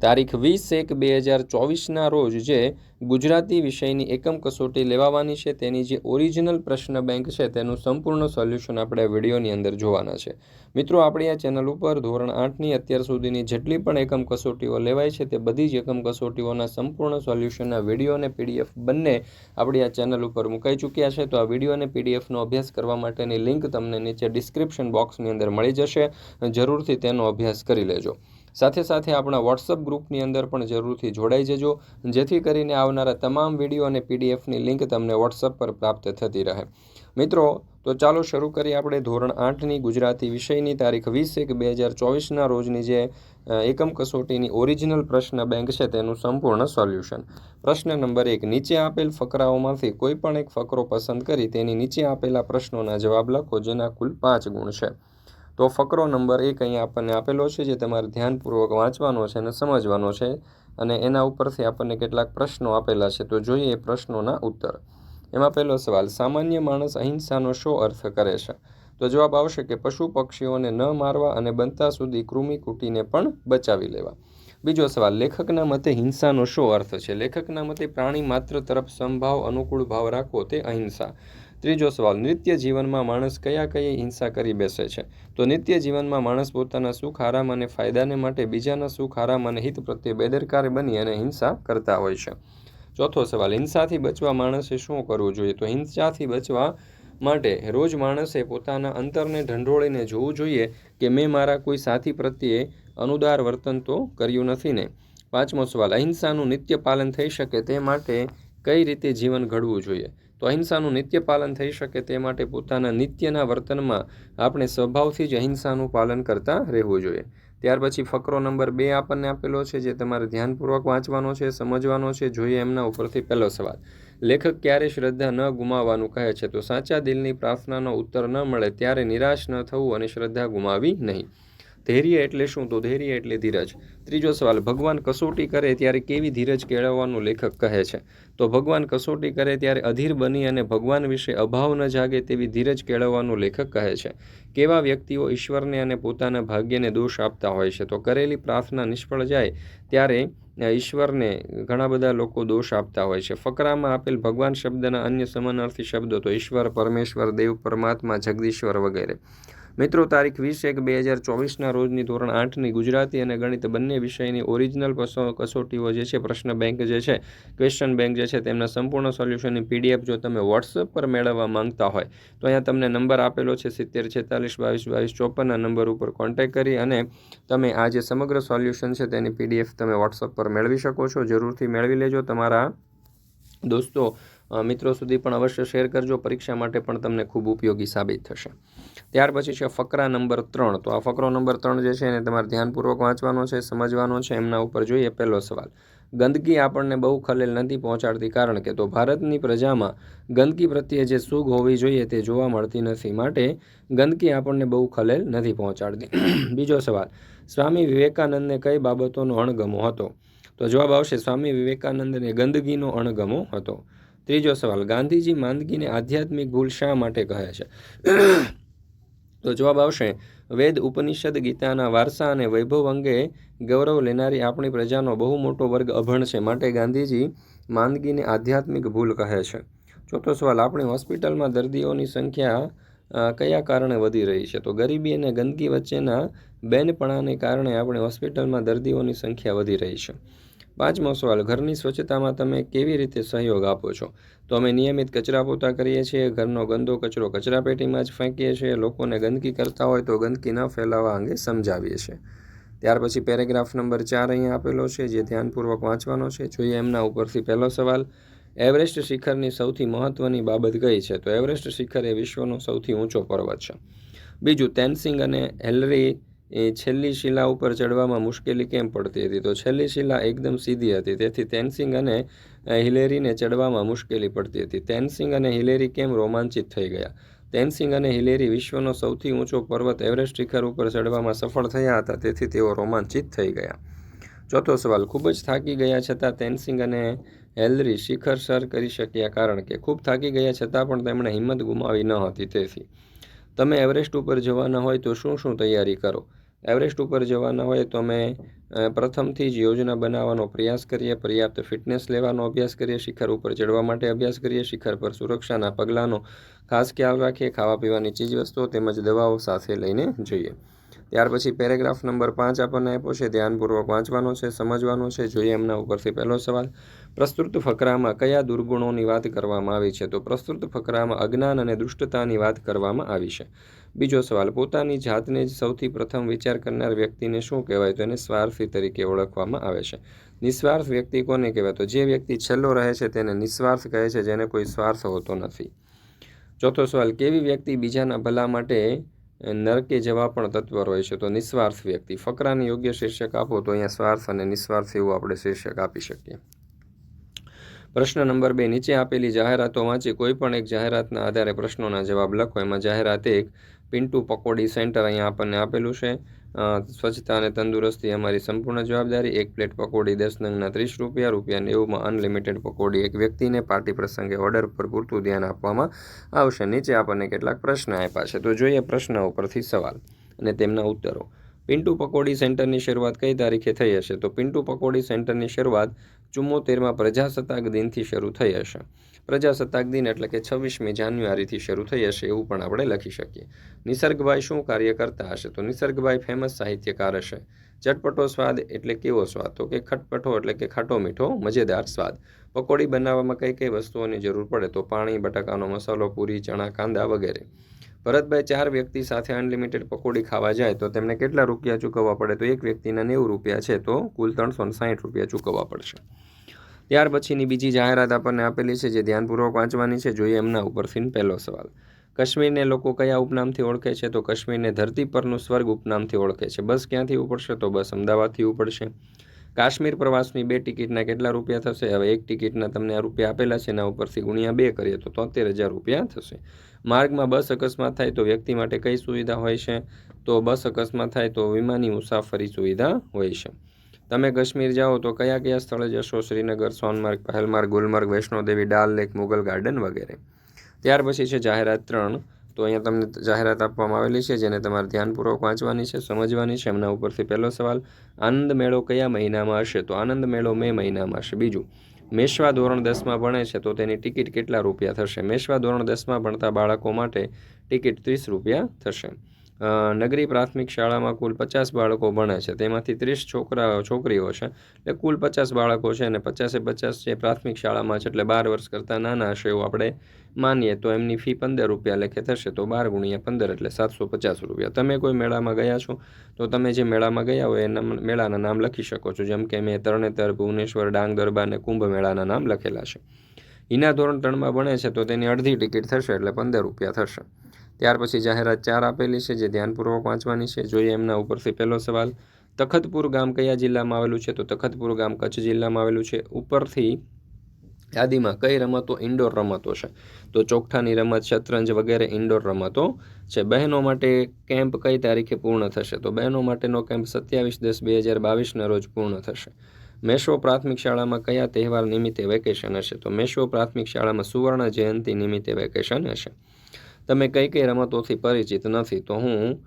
તારીખ વીસ એક બે હજાર ચોવીસના રોજ જે ગુજરાતી વિષયની એકમ કસોટી લેવાવાની છે, તેની જે ઓરિજિનલ પ્રશ્ન બેંક છે, તેનું સંપૂર્ણ સોલ્યુશન આપણે વિડીયોની અંદર જોવાના છે. મિત્રો, આપણી આ ચેનલ ઉપર ધોરણ આઠની અત્યાર સુધીની જેટલી પણ એકમ કસોટીઓ લેવાય છે, તે બધી જ એકમ કસોટીઓના સંપૂર્ણ સોલ્યુશનના વીડિયો અને પીડીએફ બંને આપણી આ ચેનલ ઉપર મુકાઈ ચૂક્યા છે. તો આ વીડિયો અને પીડીએફનો અભ્યાસ કરવા માટેની લિંક તમને નીચે ડિસ્ક્રિપ્શન બોક્સની અંદર મળી જશે. જરૂરથી તેનો અભ્યાસ કરી લેજો. સાથે સાથે આપણા વોટ્સઅપ ગ્રુપની અંદર પણ જરૂરથી જોડાઈ જજો, જેથી કરીને આવનારા તમામ વીડિયો અને પીડીએફની લિંક તમને વોટ્સઅપ પર પ્રાપ્ત થતી રહે. મિત્રો, તો ચાલો શરૂ કરીએ આપણે ધોરણ આઠની ગુજરાતી વિષયની તારીખ વીસ એક બે હજાર ચોવીસના રોજની જે એકમ કસોટીની ઓરિજિનલ પ્રશ્ન બેંક છે તેનું સંપૂર્ણ સોલ્યુશન. પ્રશ્ન નંબર એક, નીચે આપેલ ફકરાઓમાંથી કોઈ પણ એક ફકરો પસંદ કરી તેની નીચે આપેલા પ્રશ્નોના જવાબ લખો, જેના કુલ પાંચ ગુણ છે. તો ફકરો નંબર એક અહીંયા આપણને આપેલો છે જે તમારે ધ્યાનપૂર્વક વાંચવાનો છે અને સમજવાનો છે અને એના ઉપરથી આપણને કેટલાક પ્રશ્નો આપેલા છે. તો જોઈએ એ પ્રશ્નોના ઉત્તર. એમાં પહેલો સવાલ, સામાન્ય માણસ અહિંસાનો શો અર્થ કરે છે? તો જવાબ આવશે કે પશુ પક્ષીઓને ન મારવા અને બનતા સુધી કૃમિ કૂટીને પણ બચાવી લેવા. બીજો સવાલ, લેખકના મતે હિંસાનો શો અર્થ છે? લેખકના મતે પ્રાણી માત્ર તરફ સંભાવ, અનુકૂળ ભાવ રાખવો તે અહિંસા. ત્રીજો સવાલ, નિત્ય જીવનમાં માણસ કયા કયા હિંસા કરી બેસે છે? તો નિત્ય જીવનમાં માણસ પોતાના સુખ, આરામ અને ફાયદાને માટે બીજાના સુખ, આરામ અને હિત પ્રત્યે બેદરકાર બની અને હિંસા કરતા હોય છે. ચોથો સવાલ, હિંસાથી બચવા માણસે શું કરવું જોઈએ? તો હિંસાથી બચવા માટે રોજ માણસે પોતાના અંતરને ઢંઢોળીને જોવું જોઈએ કે મેં મારા કોઈ સાથી પ્રત્યે અનુદાર વર્તન તો કર્યું નથી ને? પાંચમો સવાલ, અહિંસાનું નિત્ય પાલન થઈ શકે તે માટે કઈ રીતે જીવન ઘડવું જોઈએ? તો અહિંસાનું નિત્ય પાલન થઈ શકે તે માટે પોતાના નિત્યના વર્તનમાં આપણે સ્વભાવથી જ અહિંસાનું પાલન કરતા રહેવું જોઈએ. ત્યાર પછી ફકરો નંબર બે આપણને આપેલો છે જે તમારે ધ્યાનપૂર્વક વાંચવાનો છે, સમજવાનો છે, જોઈએ એમના ઉપરથી પહેલો સવાલ. લેખક ક્યારે શ્રદ્ધા ન ગુમાવવાનું કહે છે? તો સાચા દિલની પ્રાર્થનાનો ઉત્તર ન મળે, ત્યારે નિરાશ ન થવું અને શ્રદ્ધા ગુમાવી નહીં. ધૈર્ય એટલે શું? તો ધૈર્ય એટલે ધીરજ. ત્રીજો સવાલ, ભગવાન કસોટી કરે ત્યારે કેવી ધીરજ કેળવવાનું લેખક કહે છે? તો ભગવાન કસોટી કરે ત્યારે અધીર બની અને ભગવાન વિશે અભાવ ન જાગે તેવી ધીરજ કેળવવાનું લેખક કહે છે. કેવા વ્યક્તિઓ ઈશ્વરને અને પોતાના ભાગ્યને દોષ આપતા હોય છે? તો કરેલી પ્રાર્થના નિષ્ફળ જાય ત્યારે ઈશ્વરને ઘણા બધા લોકો દોષ આપતા હોય છે. ફકરામાં આપેલ ભગવાન શબ્દના અન્ય સમાનાર્થી શબ્દો તો ઈશ્વર, પરમેશ્વર, દેવ, પરમાત્મા, જગદીશ્વર વગેરે. મિત્રો, તારીખ વીસ એક બે હજાર ચોવીસના રોજની ધોરણ આઠની ગુજરાતી અને ગણિત બંને વિષયની ઓરિજિનલ કસોટીઓ જે છે, પ્રશ્ન બેંક જે છે ક્વેશ્ચન બેંક જે છે, તેમના સંપૂર્ણ સોલ્યુશનની પીડીએફ જો તમે વોટ્સઅપ પર મેળવવા માંગતા હોય, તો અહીંયા તમને નંબર આપેલો છે, સિત્તેર, છેતાલીસ, બાવીસ બાવીસ ચોપનના નંબર ઉપર કોન્ટેક્ટ કરી અને તમે આ જે સમગ્ર સોલ્યુશન છે, તેની પીડીએફ તમે વોટ્સઅપ પર મેળવી શકો છો. જરૂરથી મેળવી લેજો. તમારા દોસ્તો મિત્રો સુધી પણ અવશ્ય શેર કરજો. પરીક્ષા માટે પણ તમને ખૂબ ઉપયોગી સાબિત થશે. ત્યાર પછી છે ફકરા નંબર ત્રણ. તો આ ફકરો નંબર ત્રણ જે છે એને તમારે ધ્યાનપૂર્વક વાંચવાનો છે, સમજવાનો છે. એમના ઉપર જોઈએ પહેલો સવાલ. ગંદકી આપણને બહુ ખલેલ નથી પહોંચાડતી કારણ કે તો ભારતની પ્રજામાં ગંદકી પ્રત્યે જે સુખ હોવી જોઈએ તે જોવા મળતી નથી. માટે ગંદકી આપણને બહુ ખલેલ નથી પહોંચાડતી. બીજો સવાલ. સ્વામી વિવેકાનંદને કઈ બાબતોનો અણગમો હતો? તો જવાબ આવશે, સ્વામી વિવેકાનંદને ગંદકીનો અણગમો હતો. ત્રીજો સવાલ. ગાંધીજી માંદગીને આધ્યાત્મિક ભૂલ શા માટે કહે છે? તો જવાબ આવશે, વેદ, ઉપનિષદ, ગીતાના વારસા અને વૈભવ અંગે ગૌરવ લેનારી આપણી પ્રજાનો બહુ મોટો વર્ગ અભણ છે, માટે ગાંધીજી માંદગીને આધ્યાત્મિક ભૂલ કહે છે. ચોથો સવાલ, આપણી હોસ્પિટલમાં દર્દીઓની સંખ્યા કયા કારણે વધી રહી છે? તો ગરીબી અને ગંદકી વચ્ચેના બેનપણાને કારણે આપણે હોસ્પિટલમાં દર્દીઓની સંખ્યા વધી રહી છે. પાંચમો સવાલ, ઘરની સ્વચ્છતામાં તમે કેવી રીતે સહયોગ આપો છો? તો અમે નિયમિત કચરા પોતા કરીએ છીએ, ઘરનો ગંદો કચરો કચરાપેટીમાં જ ફેંકીએ છીએ, લોકોને ગંદકી કરતા હોય તો ગંદકી ન ફેલાવવા અંગે સમજાવીએ છીએ. ત્યાર પછી પેરેગ્રાફ નંબર ચાર અહીંયા આપેલો છે, જે ધ્યાનપૂર્વક વાંચવાનો છે. જોઈએ એમના ઉપરથી પહેલો સવાલ, એવરેસ્ટ શિખરની સૌથી મહત્ત્વની બાબત કઈ છે? તો એવરેસ્ટ શિખર એ વિશ્વનો સૌથી ઊંચો પર્વત છે. બીજું, તેનસિંગ અને હેલરી એ છેલ્લી શિલા ઉપર ચડવામાં મુશ્કેલી કેમ પડતી હતી? તો છેલ્લી શિલા એકદમ સીધી હતી. તેથી તેનસિંગ અને હિલેરીને ચડવામાં મુશ્કેલી પડતી હતી. તેનસિંગ અને હિલેરી કેમ રોમાંચિત થઈ ગયા? તેનસિંગ અને હિલેરી વિશ્વનો સૌથી ઊંચો પર્વત એવરેસ્ટ શિખર ઉપર ચડવામાં સફળ થયા હતા. તેથી તેઓ રોમાંચિત થઈ ગયા. ચોથો સવાલ, ખૂબ જ થાકી ગયા છતાં તેનસિંગ અને હેલરી શિખર સર કરી શક્યા કારણ કે ખૂબ થાકી ગયા છતાં પણ તેમણે હિંમત ગુમાવી ન હતી તેથી. તમે એવરેસ્ટ ઉપર જવાના હોય તો શું શું તૈયારી કરો? એવરેસ્ટ ઉપર જવાના હોય તો અમે પ્રથમથી જ યોજના બનાવવાનો પ્રયાસ કરીએ, પર્યાપ્ત ફિટનેસ લેવાનો અભ્યાસ કરીએ, શિખર ઉપર ચડવા માટે અભ્યાસ કરીએ, શિખર પર સુરક્ષાના પગલાંનો ખાસ ખ્યાલ રાખીએ, ખાવા પીવાની ચીજવસ્તુઓ તેમજ દવાઓ સાથે લઈને જઈએ. ત્યાર પછી પેરેગ્રાફ નંબર પાંચ આપણને આપ્યો છે, ધ્યાનપૂર્વક વાંચવાનો છે, સમજવાનો છે, જોઈએ એમના ઉપરથી પહેલો સવાલ. પ્રસ્તુત ફકરામાં કયા દુર્ગુણોની વાત કરવામાં આવી છે? તો પ્રસ્તુત ફકરામાં અજ્ઞાન અને દુષ્ટતાની વાત કરવામાં આવી છે. બીજો સવાલ, પોતાની જાતને જ સૌથી પ્રથમ વિચાર કરનાર વ્યક્તિને શું કહેવાય? તો એને સ્વાર્થી તરીકે ઓળખવામાં આવે છે. નિસ્વાર્થ વ્યક્તિ કોને કહેવાય? તો જે વ્યક્તિ છેલ્લો રહે છે તેને નિસ્વાર્થ કહે છે, જેને કોઈ સ્વાર્થ હોતો નથી. ચોથો સવાલ, કેવી વ્યક્તિ બીજાના ભલા માટે નરકે જવા પણ તત્પર હોય છે? તો નિસ્વાર્થ વ્યક્તિ. ફકરાને યોગ્ય શીર્ષક આપો તો અહીંયા સ્વાર્થ અને નિસ્વાર્થ એવું આપણે શીર્ષક આપી શકીએ. પ્રશ્ન નંબર બે, નીચે આપેલી જાહેરાતો વાંચી કોઈ પણ એક જાહેરાતના આધારે પ્રશ્નોના જવાબ લખો, એમાં જાહેરાત એક, પિન્ટુ પકોડી સેન્ટર અહીંયા આપણને આપેલું છે. સ્વચ્છતા અને તંદુરસ્તી અમારી સંપૂર્ણ જવાબદારી. એક પ્લેટ પકોડી દસ નંગના ત્રીસ રૂપિયા રૂપિયા નેવુંમાં અનલિમિટેડ પકોડી એક વ્યક્તિને પાર્ટી પ્રસંગે ઓર્ડર પર પૂરતું ધ્યાન આપવામાં આવશે. નીચે આપણને કેટલાક પ્રશ્ન આપ્યા છે. તો જોઈએ પ્રશ્ન ઉપરથી સવાલ અને તેમના ઉત્તરો. પિન્ટુ પકોડી સેન્ટરની શરૂઆત કઈ તારીખે થઈ હશે? તો પિન્ટુ પકોડી સેન્ટરની શરૂઆત ચુમ્મોતેરમાં પ્રજાસત્તાક દિનથી શરૂ થઈ હશે. પ્રજાસત્તાક દિન એટલે કે છવ્વીસમી જાન્યુઆરીથી શરૂ થઈ હશે એવું પણ આપણે લખી શકીએ. નિસર્ગભાઈ શું કાર્ય કરતા હશે? તો નિસર્ગભાઈ ફેમસ સાહિત્યકાર હશે. ચટપટો સ્વાદ એટલે કેવો સ્વાદ? તો કે ખટપટો એટલે કે ખાટો મીઠો, મજેદાર સ્વાદ. પકોડી બનાવવામાં કઈ કઈ વસ્તુઓની જરૂર પડે? તો પાણી, બટાકાનો મસાલો, પૂરી, ચણા, કાંદા વગેરે. ભરતભાઈ ચાર વ્યક્તિ સાથે અનલિમિટેડ પકોડી ખાવા જાય તો તેમને કેટલા રૂપિયા ચૂકવવા પડે? તો એક વ્યક્તિના નેવું રૂપિયા છે, તો કુલ ત્રણસો સાઠ રૂપિયા ચૂકવવા પડશે. ત્યાર પછીની બીજી જાહેરાત આપણને આપેલી છે, જે ધ્યાનપૂર્વક વાંચવાની છે. જોઈએ એમના ઉપરથી પહેલો સવાલ. કાશ્મીરને લોકો કયા ઉપનામથી ઓળખે છે? તો કાશ્મીરને ધરતી પરનું સ્વર્ગ ઉપનામથી ઓળખે છે. બસ ક્યાંથી ઉપડશે? તો બસ અમદાવાદથી ઉપડશે. કાશ્મીર પ્રવાસની બે ટિકિટના કેટલા રૂપિયા થશે? હવે એક ટિકિટના તમને આ રૂપિયા આપેલા છે, એના ઉપરથી ગુણ્યા બે કરીએ તો તોતેર હજાર રૂપિયા થશે. માર્ગમાં બસ અકસ્માત થાય તો વ્યક્તિ માટે કઈ સુવિધા હોય છે? તો બસ અકસ્માત થાય તો વિમાની મુસાફરી સુવિધા હોય છે. તમે કાશ્મીર જાઓ તો કયા કયા સ્થળે જશો? શ્રીનગર, સોનમાર્ગ, પહેલમાર્ગ, ગુલમર્ગ, વૈષ્ણોદેવી, ડાલ લેક, મુગલ ગાર્ડન વગેરે. ત્યાર પછી છે જાહેરાત ત્રણ. તો અહીંયા તમને જાહેરાત આપવામાં આવેલી છે, જેને તમારે ધ્યાનપૂર્વક વાંચવાની છે, સમજવાની છે. એમના ઉપરથી પહેલો સવાલ, આનંદ મેળો કયા મહિનામાં હશે? તો આનંદ મેળો મે મહિનામાં હશે. બીજું, મેશવા ધોરણ દસમાં ભણે છે, તો તેની ટિકિટ કેટલા રૂપિયા થશે? મેશવા ધોરણ દસમાં ભણતા બાળકો માટે ટિકિટ ત્રીસ રૂપિયા થશે. નગરી પ્રાથમિક શાળામાં કુલ પચાસ બાળકો ભણે છે. તેમાંથી ત્રીસ છોકરા, છોકરીઓ છે. એટલે કુલ પચાસ બાળકો છે અને પચાસે પચાસ જે પ્રાથમિક શાળામાં છે એટલે બાર વર્ષ કરતાં નાના હશે એવું આપણે માનીએ. તો એમની ફી પંદર રૂપિયા લેખે થશે. તો બાર ગુણ્યા પંદર એટલે સાતસો પચાસ રૂપિયા. તમે કોઈ મેળામાં ગયા છો? તો તમે જે મેળામાં ગયા હોય એના મેળાના નામ લખી શકો છો. જેમ કે મેં તરણેતર, ભુવનેશ્વર, ડાંગ, દરબાર અને કુંભ મેળાના નામ લખેલા છે. હિના ધોરણ ત્રણમાં ભણે છે તો તેની અડધી ટિકિટ થશે એટલે પંદર રૂપિયા થશે. ત્યાર પછી જાહેરાત ચાર આપેલી છે, જે ધ્યાનપૂર્વક વાંચવાની છે. જોઈએ એમના ઉપરથી પહેલો સવાલ, તખતપુર ગામ કયા જિલ્લામાં આવેલું છે? તો તખતપુર ગામ કચ્છ જિલ્લામાં આવેલું છે. ઉપરથી યાદીમાં કઈ રમતો ઇન્ડોર રમતો છે? તો ચોકઠાની રમત, શતરંજ વગેરે ઇન્ડોર રમતો છે. બહેનો માટે કેમ્પ કઈ તારીખે પૂર્ણ થશે? તો બહેનો માટેનો કેમ્પ સત્યાવીસ દસ બે હજાર બાવીસના રોજ પૂર્ણ થશે. મેશો પ્રાથમિક શાળામાં કયા તહેવાર નિમિત્તે વેકેશન હશે? તો મેશો પ્રાથમિક શાળામાં સુવર્ણ જયંતિ નિમિત્તે વેકેશન હશે. તમે કઈ કઈ રમતોથી પરિચિત નથી, તો હું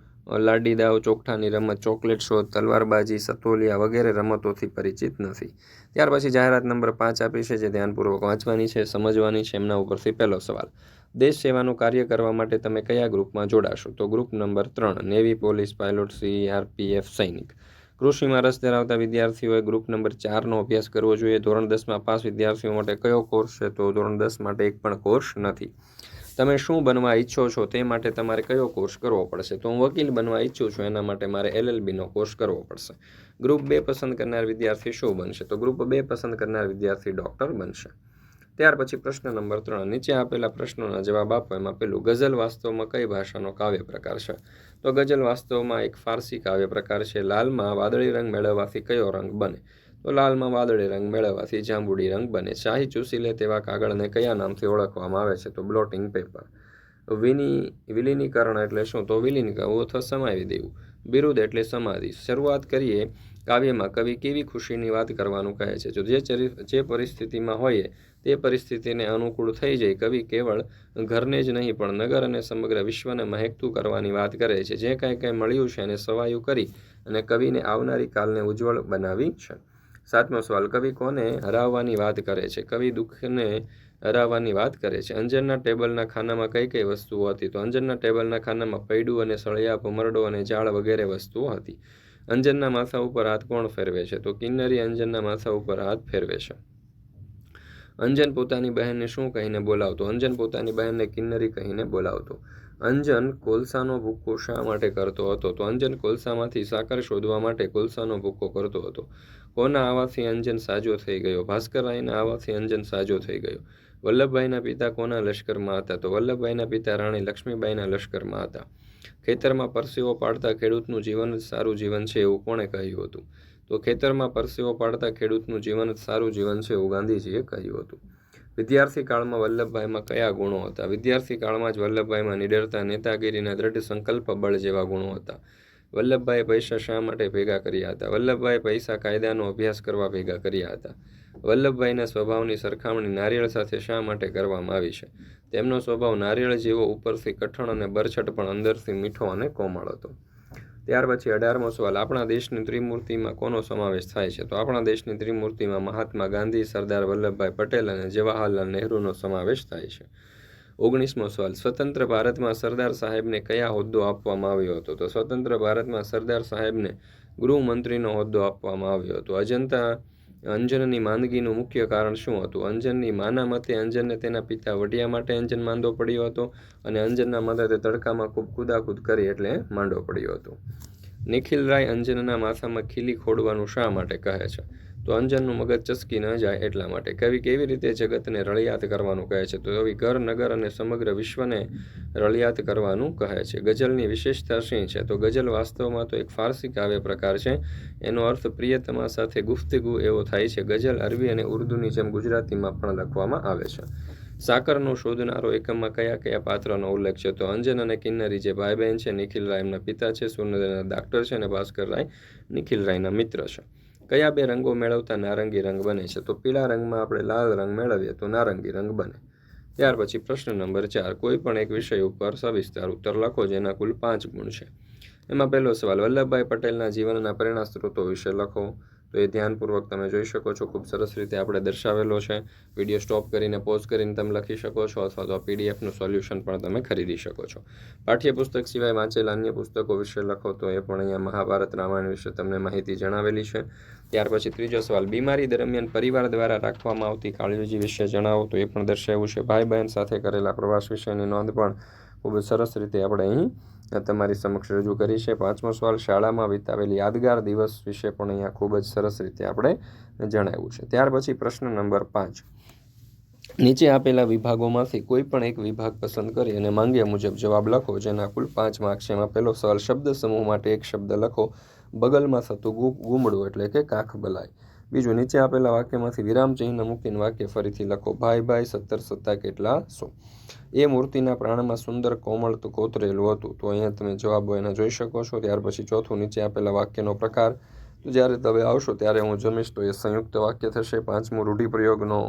લાડી દાવ ચોકઠાની રમત, ચોકલેટ શોધ, તલવારબાજી, સતોલિયા વગેરે રમતોથી પરિચિત નથી. ત્યાર પછી જાહેરાત નંબર પાંચ આપી છે, જે ધ્યાનપૂર્વક વાંચવાની છે, સમજવાની છે, એમના ઉપરથી પહેલો સવાલ. દેશ સેવાનું કાર્ય કરવા માટે તમે કયા ગ્રુપમાં જોડાશો? તો ગ્રુપ નંબર ત્રણ, નેવી પોલીસ પાયલોટ, સીઆરપીએફ સૈનિક. કૃષિમાં રસ ધરાવતા વિદ્યાર્થીઓએ ગ્રુપ નંબર ચારનો અભ્યાસ કરવો જોઈએ. ધોરણ દસમાં પાસ વિદ્યાર્થીઓ માટે કયો કોર્સ છે? તો ધોરણ દસ માટે એક પણ કોર્સ નથી. તમે શું બનવા ઈચ્છો છો તે માટે તમારે કયો કોર્સ કરવો પડશે? તો હું વકીલ બનવા ઈચ્છું છું, એના માટે મારે એલએલબીનો કોર્સ કરવો પડશે. ગ્રુપ બે પસંદ કરનાર વિદ્યાર્થી શું બનશે? તો ગ્રુપ બે પસંદ કરનાર વિદ્યાર્થી ડૉક્ટર બનશે. ત્યાર પછી પ્રશ્ન નંબર ત્રણ, નીચે આપેલા પ્રશ્નોના જવાબ આપો. એમાં પેલું, ગઝલ વાસ્તવમાં કઈ ભાષાનો કાવ્ય પ્રકાર છે? તો ગઝલ વાસ્તવમાં એક ફારસી કાવ્ય પ્રકાર છે. લાલમાં વાદળી રંગ મેળવવાથી કયો રંગ બને? તો લાલમાં વાદળી રંગ મેળવવાથી જાંબુડી રંગ બને. શાહી ચૂસી લે તેવા કાગળને કયા નામથી ઓળખવામાં આવે છે? તો બ્લોટિંગ પેપર. વિની, વિલીનીકરણ એટલે શું? તો વિલીનીકરણ અથવા સમાવી દેવું. બિરુદ એટલે સમાધિ. શરૂઆત કરીએ કાવ્યમાં. કવિ કેવી ખુશીની વાત કરવાનું કહે છે? જો જે જે પરિસ્થિતિમાં હોઈએ તે પરિસ્થિતિને અનુકૂળ થઈ જાય. કવિ કેવળ ઘરને જ નહીં, પણ નગર અને સમગ્ર વિશ્વને મહેકતું કરવાની વાત કરે છે. જે કાંઈ કાંઈ મળ્યું છે એને સવાયું કરી અને કવિને આવનારી કાલને ઉજ્જવળ બનાવી છે સાતમો સવાલ, કવિ કોને હરાવવાની વાત કરે છે? કવિ દુઃખને હરાવવાની વાત કરે છે. અંજનના ટેબલના ખાનામાં કઈ કઈ વસ્તુઓ હતી? તો અંજનના ટેબલના ખાનામાં પૈડું અને સળિયા ભમરડો અને જાળ વગેરે વસ્તુઓ હતી. અંજનના માથા ઉપર હાથ કોણ ફેરવે છે? તો કિન્નરી અંજનના માથા ઉપર હાથ ફેરવે છે. અંજન પોતાની બહેનને શું કહીને બોલાવતો? અંજન પોતાની બહેનને કિન્નરી કહીને બોલાવતો. અંજન કોલસાનો ભૂક્કો શા માટે કરતો હતો? તો અંજન કોલસામાંથી સાકર શોધવા માટે કોલસાનો ભૂક્કો કરતો હતો. કોના આવાથી અંજન સાજો થઈ ગયો? ભાસ્કરરાયના આવાથી અંજન સાજો થઈ ગયો. વલ્લભભાઈના પિતા કોના લશ્કરમાં હતા? તો વલ્લભભાઈના પિતા રાણી લક્ષ્મીબાઈના લશ્કરમાં હતા. ખેતરમાં પરસેવો પાડતા ખેડૂતનું જીવન જ સારું જીવન છે એવું કોણે કહ્યું હતું? તો ખેતરમાં પરસેવો પાડતા ખેડૂતનું જીવન જ સારું જીવન છે એવું ગાંધીજીએ કહ્યું હતું. વિદ્યાર્થી કાળમાં વલ્લભભાઈમાં કયા ગુણો હતા? વિદ્યાર્થી કાળમાં જ વલ્લભભાઈમાં નિડરતા, નેતાગીરીના દ્રઢ સંકલ્પ બળ જેવા ગુણો હતા. વલ્લભભાઈએ પૈસા શા માટે ભેગા કર્યા હતા? વલ્લભભાઈ પૈસા કાયદાનો અભ્યાસ કરવા ભેગા કર્યા હતા. વલ્લભભાઈના સ્વભાવની સરખામણી નારિયેળ સાથે શા માટે કરવામાં આવી છે? તેમનો સ્વભાવ નારિયેળ જેવો ઉપરથી કઠણ અને બરછટ પણ અંદરથી મીઠો અને કોમળ હતો. ત્યાર પછી અઢારમો સવાલ, આપણા દેશની ત્રિમૂર્તિમાં કોનો સમાવેશ થાય છે? તો આપણા દેશની ત્રિમૂર્તિમાં મહાત્મા ગાંધી, સરદાર વલ્લભભાઈ પટેલ અને જવાહરલાલ નહેરુનો સમાવેશ થાય છે. ઓગણીસમો સવાલ, સ્વતંત્ર ભારતમાં સરદાર સાહેબને કયા હોદ્દો આપવામાં આવ્યો હતો? તો સ્વતંત્ર ભારતમાં સરદાર સાહેબને ગૃહમંત્રીનો હોદ્દો આપવામાં આવ્યો હતો. અજંતા અંજનની માંદગીનું મુખ્ય કારણ શું હતું? અંજનની માના મતે અંજનને તેના પિતા વડિયા માટે અંજન માંદો પડ્યો હતો અને અંજનના મતે તે તડકામાં ખૂબ કુદાકૂદ કરી એટલે માંડો પડ્યો હતો. નિખિલ રાય અંજનના માથામાં ખીલી ખોડવાનું શા માટે કહે છે? તો અંજનનું મગજ ચસકી ન જાય એટલા માટે. કવિ કેવી રીતે જગતને રળિયાત કરવાનું કહે છે? તો કવિ, ઘર, નગર અને સમગ્ર વિશ્વને રળિયાત કરવાનું કહે છે. ગઝલની વિશેષતા શું છે? તો ગઝલ વાસ્તવમાં તો એક ફારસી કાવ્ય પ્રકાર છે. એનો અર્થ પ્રિયતમા સાથે ગુફ્તગુ એવો થાય છે. ગઝલ અરબી અને ઉર્દુની જેમ ગુજરાતીમાં પણ લખવામાં આવે છે. સાકરનો શોધનારો એકમમાં કયા કયા પાત્રનો ઉલ્લેખ છે? તો અંજન અને કિન્નરી જે ભાઈ બહેન છે, નિખિલ રાય એમના પિતા છે સુરેન્દ્રના ડાક્ટર છે અને ભાસ્કર રાય, નિખિલ રાયના મિત્ર છે. કયા બે રંગો મેળવતા નારંગી રંગ બને છે? તો પીળા રંગમાં આપણે લાલ રંગ મેળવીએ તો નારંગી રંગ બને. ત્યાર પછી પ્રશ્ન નંબર ચાર. કોઈ પણ એક વિષય ઉપર સવિસ્તાર ઉત્તર લખો જેના કુલ પાંચ ગુણ છે. એમાં પહેલો સવાલ, વલ્લભભાઈ પટેલના જીવનના પ્રેરણા સ્ત્રોતો વિશે લખો. તો એ ધ્યાનપૂર્વક તમે જોઈ શકો છો, ખૂબ સરસ રીતે આપણે દર્શાવેલો છે. વીડિયો સ્ટોપ કરીને, પોઝ કરીને તમે લખી શકો છો અથવા તો પીડીએફનું સોલ્યુશન પણ તમે ખરીદી શકો છો. પાઠ્યપુસ્તક સિવાય વાંચેલા અન્ય પુસ્તકો વિશે લખો તો એ પણ અહીંયા મહાભારત રામાયણ વિશે તમને માહિતી જણાવેલી છે. ત્યાર પછી ત્રીજો સવાલ, બીમારી દરમિયાન પરિવાર દ્વારા રાખવામાં આવતી કાળજી વિશે જણાવો તો એ પણ દર્શાવ્યું છે. ભાઈ બહેન સાથે કરેલા પ્રવાસ વિશેની નોંધ પણ ખૂબ સરસ રીતે આપણે અહીં તમારી સમક્ષ રજૂ કરી છે. પાંચમો સવાલ, શાળામાં વિતાવેલી યાદગાર દિવસ વિશે પણ અહીંયા ખૂબ જ સરસ રીતે આપણે જણાવ્યું છે. ત્યાર પછી પ્રશ્ન નંબર પાંચ. નીચે આપેલા વિભાગોમાંથી કોઈ પણ એક વિભાગ પસંદ કરી અને માંગ્યા મુજબ જવાબ લખો, જેના કુલ પાંચ માર્ક્સ એમાં પહેલો સવાલ, શબ્દ સમૂહ માટે એક શબ્દ લખો. બગલમાં થતું ગુમડું એટલે કે કાખ બલાય. બીજું નીચે આપેલા વાક્યમાંથી વિરામ ચિહ્ન મૂકીને વાક્ય ફરીથી લખો. ભાઈ ભાઈ, સત્તર સત્તા કેટલા સો. એ મૂર્તિના પ્રાણમાં સુંદર કોમળ તો કોતરેલું હતું. તો અહીંયા તમે જવાબો એના જોઈ શકો છો. ત્યાર પછી ચોથું નીચે આપેલા વાક્યનો પ્રકાર. તો જ્યારે તમે આવશો ત્યારે હું જમીશ તો એ સંયુક્ત વાક્ય થશે. પાંચમું, રૂઢિપ્રયોગનો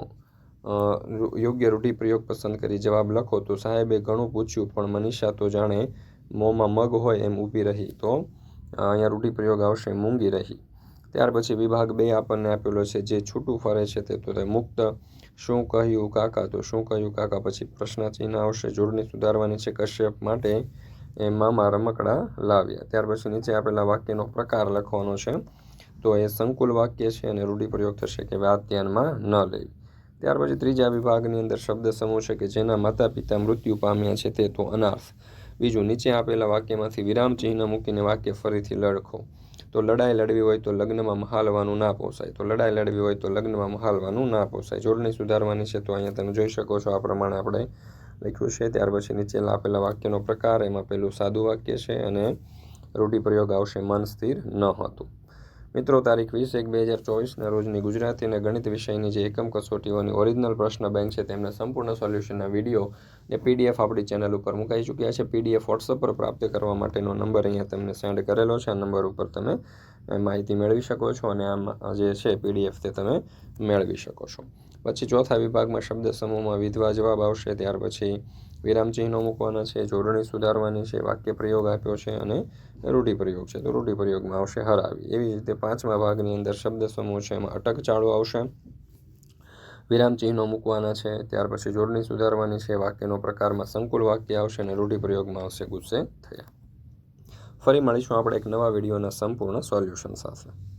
યોગ્ય રૂઢિપ્રયોગ પસંદ કરી જવાબ લખો. તો સાહેબે ઘણું પૂછ્યું, પણ મનીષા, તો જાણે મોંમાં મગ હોય એમ ઊભી રહી. તો અહીંયા રૂઢિપ્રયોગ આવશે, મૂંગી રહી. ત્યાર પછી વિભાગ બે આપણને આપેલો છે, જે છૂટું ફરે છે તે તો તે મુક્ત. શું કહ્યું કાકા? તો શું કહ્યું કાકા? પછી પ્રશ્નચિહ્ન આવશે, જોડણી સુધારવાની છે કશ્યપ માટે. એ મામા રમકડા લાવ્યા. ત્યાર પછી નીચે આપેલા વાક્યનો પ્રકાર લખવાનો છે. તો એ સંકુલ વાક્ય છે અને રૂઢિપ્રયોગ થશે કે વાત ધ્યાનમાં ન લેવી. ત્યાર પછી ત્રીજા વિભાગની અંદર શબ્દ સમૂહ છે કે જેના માતા પિતા મૃત્યુ પામ્યા છે તે તો અનાર્થ. બીજું નીચે આપેલા વાક્યમાંથી વિરામ ચિહ્ન મૂકીને વાક્ય ફરીથી લડખો તો લડાઈ લડવી હોય તો લગ્નમાં મહાલવાનું ના પોસાય. તો લડાઈ લડવી હોય તો લગ્નમાં મહાલવાનું ના પોસાય. જોડણી સુધારવાની છે તો અહીંયા તમે જોઈ શકો છો આ પ્રમાણે આપણે લખ્યું છે. ત્યાર પછી નીચે આપેલા વાક્યનો પ્રકાર, એમાં પેલું સાદું વાક્ય છે અને રૂઢિપ્રયોગ આવશે મન સ્થિર ન હતું. મિત્રો, તારીખ વીસ એક બે હજાર ચોવીસના રોજની ગુજરાતી અને ગણિત વિષયની જે એકમ કસોટીઓની ઓરિજિનલ પ્રશ્ન બેંક છે, તેમના સંપૂર્ણ સોલ્યુશનના વીડિયો ને પીડીએફ આપણી ચેનલ ઉપર મુકાઈ ચૂક્યા છે. પીડીએફ વોટ્સઅપ પર પ્રાપ્ત કરવા માટેનો નંબર અહીંયા તમને સેન્ડ કરેલો છે. આ નંબર ઉપર તમે માહિતી મેળવી શકો છો અને આમાં જે છે પીડીએફ તે તમે મેળવી શકો છો. પછી ચોથા વિભાગમાં શબ્દ સમૂહમાં વિધવા જવાબ આવશે. ત્યાર પછી વિરામચિહ્નો મૂકવાના છે, જોડણી સુધારવાની છે, વાક્ય પ્રયોગ આપ્યો છે અને રૂઢિપ્રયોગ છે. તો રૂઢિપ્રયોગમાં આવશે હરાવી. એવી રીતે પાંચમા ભાગની અંદર શબ્દ સમૂહ છે, એમાં અટકચાળો આવશે. વિરામચિહ્નો મૂકવાના છે, ત્યાર પછી જોડણી સુધારવાની છે, વાક્યનો પ્રકારમાં સંકુલ વાક્ય આવશે અને રૂઢિપ્રયોગમાં આવશે ગુસ્સે થયા. ફરી મળીશું આપણે એક નવા વિડીયોના સંપૂર્ણ સોલ્યુશન સાથે.